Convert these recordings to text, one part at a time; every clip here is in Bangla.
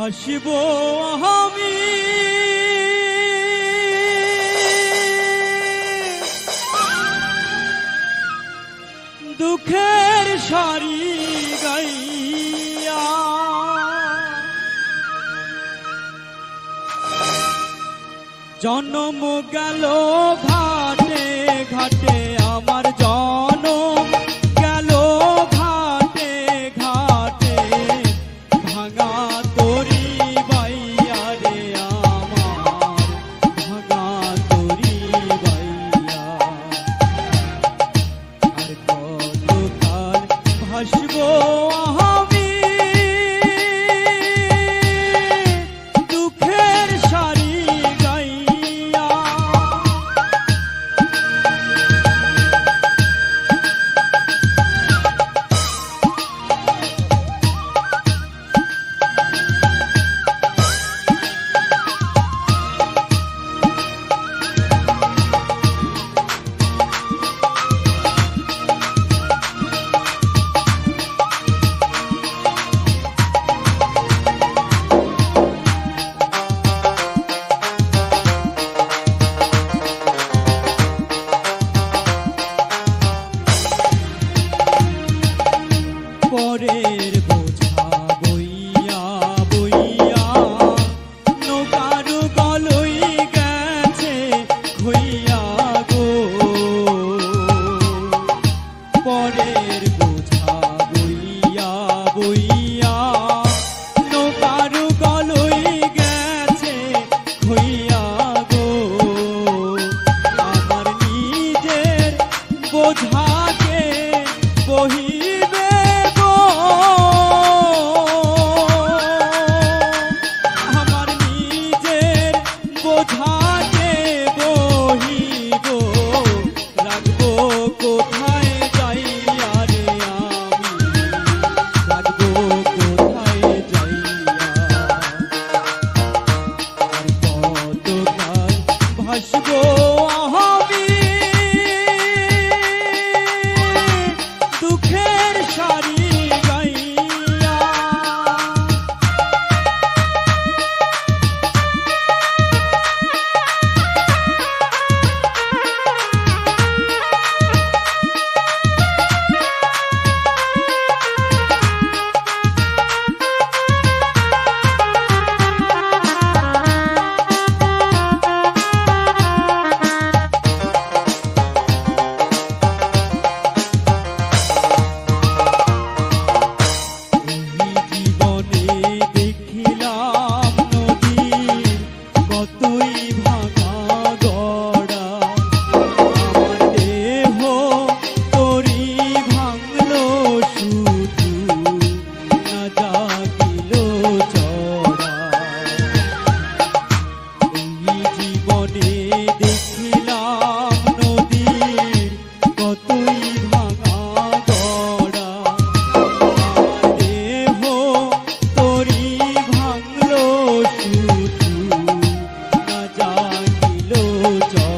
ভাসিব আমি। দুঃখের সারি গাইয়া জন্ম গেল ভা querer. হাসবো mucho.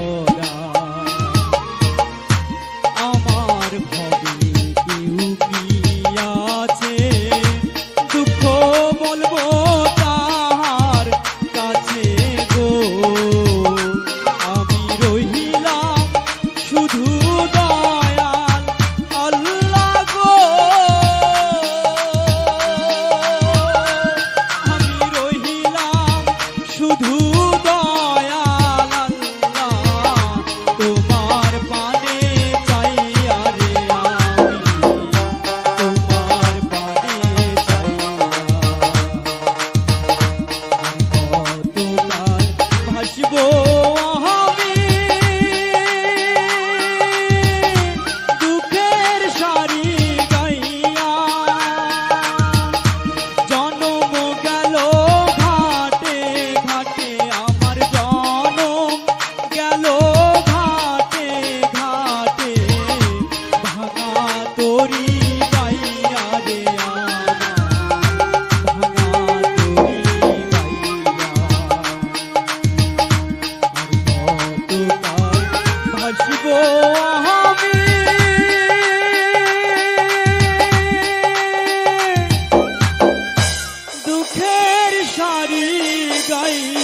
গাই